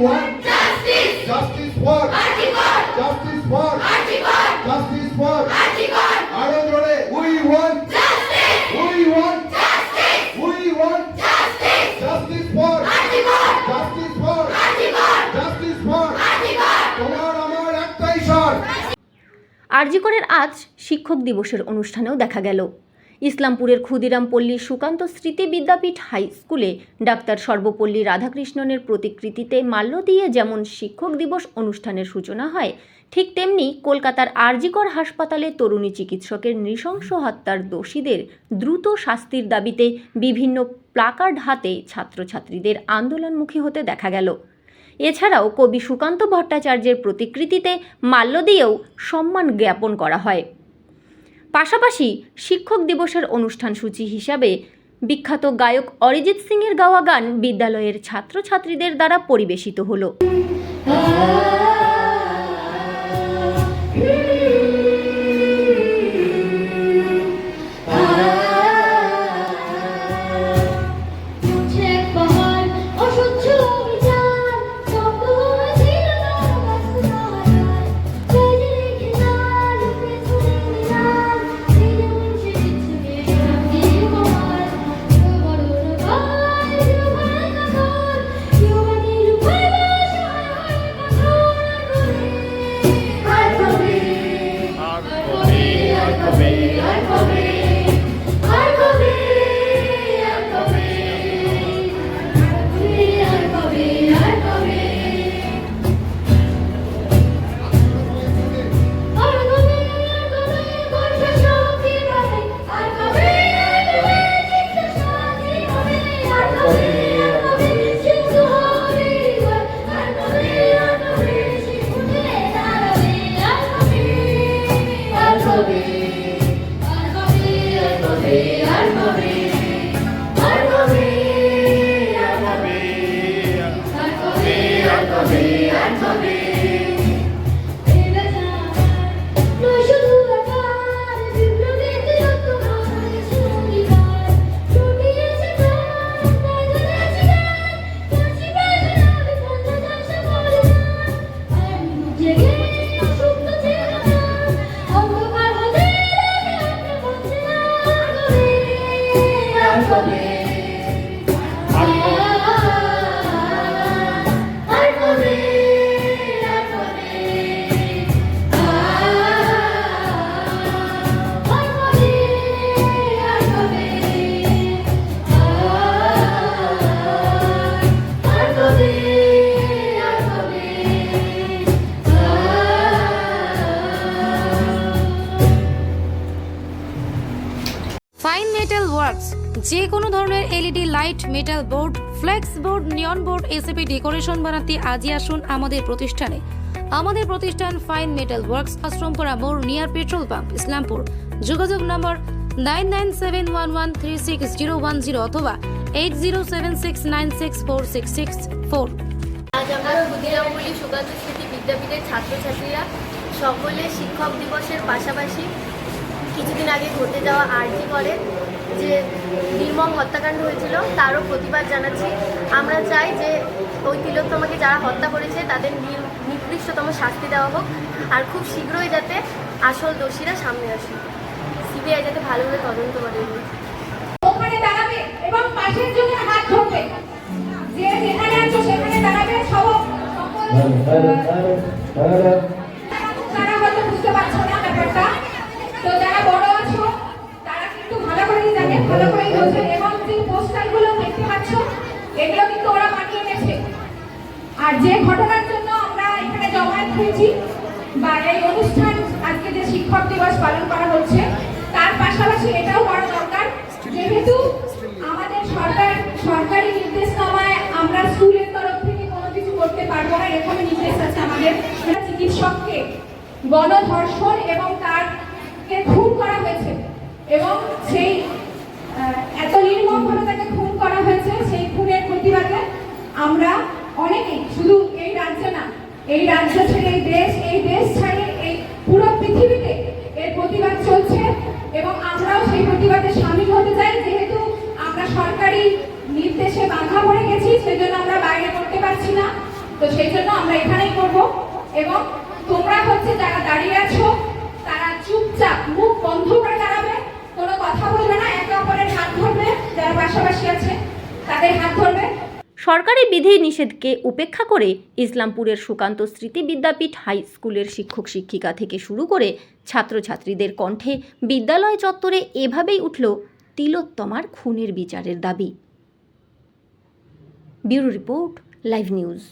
want Justice! justice for Archibald! justice for Archibald! justice for Archibald! আরও জোরে we want Justice! we want Justice! we want Justice! justice for Archibald! justice for Archibald! justice for Archibald! তোমার আমার একটাই স্বর আরজিকরের আজ শিক্ষক দিবসের অনুষ্ঠানেও দেখা গেল ইসলামপুরের ক্ষুদিরাম পল্লীর সুকান্ত স্মৃতি বিদ্যাপীঠ হাই স্কুলে ডাক্তার সর্বপল্লী রাধাকৃষ্ণনের প্রতিকৃতিতে মাল্য দিয়ে যেমন শিক্ষক দিবস অনুষ্ঠানের সূচনা হয়, ঠিক তেমনি কলকাতার আরজিকর হাসপাতালে তরুণী চিকিৎসকের নৃশংস হত্যার দোষীদের দ্রুত শাস্তির দাবিতে বিভিন্ন প্লাকার্ড হাতে ছাত্রছাত্রীদের আন্দোলনমুখী হতে দেখা গেল। এছাড়াও কবি সুকান্ত ভট্টাচার্যের প্রতিকৃতিতে মাল্য দিয়েও সম্মান জ্ঞাপন করা হয়। পাশাপাশি শিক্ষক দিবসের অনুষ্ঠান সূচি হিসাবে বিখ্যাত গায়ক অরিজিৎ সিংয়ের গাওয়া গান বিদ্যালয়ের ছাত্রছাত্রীদের দ্বারা পরিবেশিত হলো। ওয়ার্কস। যে কোনো ধরনের LED, light, metal board, flex board, neon board, SAP decoration বানাতে আজই আসুন আমাদের প্রতিষ্ঠানে। আমাদের প্রতিষ্ঠান ফাইন মেটাল ওয়ার্কস আশ্রমপুরা মোড়, নিয়ার পেট্রোল পাম্প, ইসলামপুর। যোগাযোগ নম্বর nine nine seven one one three six zero one zero অথবা eight zero seven six nine six four six six four. বিদ্যাপীঠের ছাত্রছাত্রীরা সকলে শিক্ষক দিবসের পাশাপাশি কিছুদিন আগে ঘটে যাওয়া আরজি করে যে নির্মম হত্যাকাণ্ড হয়েছিল তারও প্রতিবাদ জানাচ্ছি। আমরা চাই যে ওই তিলোত্তমাকে যারা হত্যা করেছে তাদের নিকৃষ্টতম শাস্তি দেওয়া হোক আর খুব শীঘ্রই যাতে আসল দোষীরা সামনে আসে সিবিআই যাতে ভালোভাবে তদন্ত করে। ওখানে দাঁড়াবে এবং পাশের জনের হাত ধরবে। যে যেখানে আছো সেখানে দাঁড়াবে সব। সকল তারা হয়তো বুঝতে পারছ না ব্যাপারটা তো যারা বড় আছো তারা কিন্তু ভালো করেই জানে ভালো এবং যে পোস্টারগুলো দেখতে পাচ্ছ, এগুলো কিন্তু ওরা বানিয়ে এনেছে আর যে ঘটনার জন্য আমরা এখানে জমায়েত হয়েছি বা এই অনুষ্ঠান, আজকে যে শিক্ষক দিবস পালন করা হচ্ছে, তার পাশাপাশি এটাও করা দরকার। যেহেতু আমাদের সরকার, সরকারি নির্দেশনামায় আমরা স্কুলের তরফ থেকে কোনো কিছু করতে পারব না, এরকমই নির্দেশ আছে আমাদের। চিকিৎসককে গণধর্ষণ এবং তারকে খুন করা হয়েছে। এবং সেই আহ, এত নির্মমভাবে তাকে খুন করা হয়েছে সেই খুনের প্রতিবাদে আমরা অনেকেই শুধু এই রাজ্যে না এই রাজ্য ছেড়ে এই দেশ এই দেশ ছেড়ে এই পুরো পৃথিবীতে এর প্রতিবাদ চলছে এবং আমরাও সেই প্রতিবাদে সামিল হতে চাই, যেহেতু আমরা সরকারি নির্দেশে বাধা পড়ে গেছি, সেজন্য আমরা বাইরে করতে পারছি না। তো সেই জন্য আমরা এখানেই করব। এবং তোমরা হচ্ছে যারা দাঁড়িয়ে আছো, তারা চুপচাপ মুখ বন্ধ করে দাঁড়াবে, কোনো কথা বলবে না, একে অপরের হাত ধরবে, যারা পাশাপাশি আছে, তাদের হাত ধরবে। সরকারি বিধি নিষেধকে উপেক্ষা করে ইসলামপুরের সুকান্ত স্মৃতি বিদ্যাপীঠ হাই স্কুলের শিক্ষক শিক্ষিকা থেকে শুরু করে ছাত্রছাত্রীদের কণ্ঠে বিদ্যালয় চত্বরে এভাবেই উঠল তিলোত্তমার খুনের বিচারের দাবি। Bureau report, live news.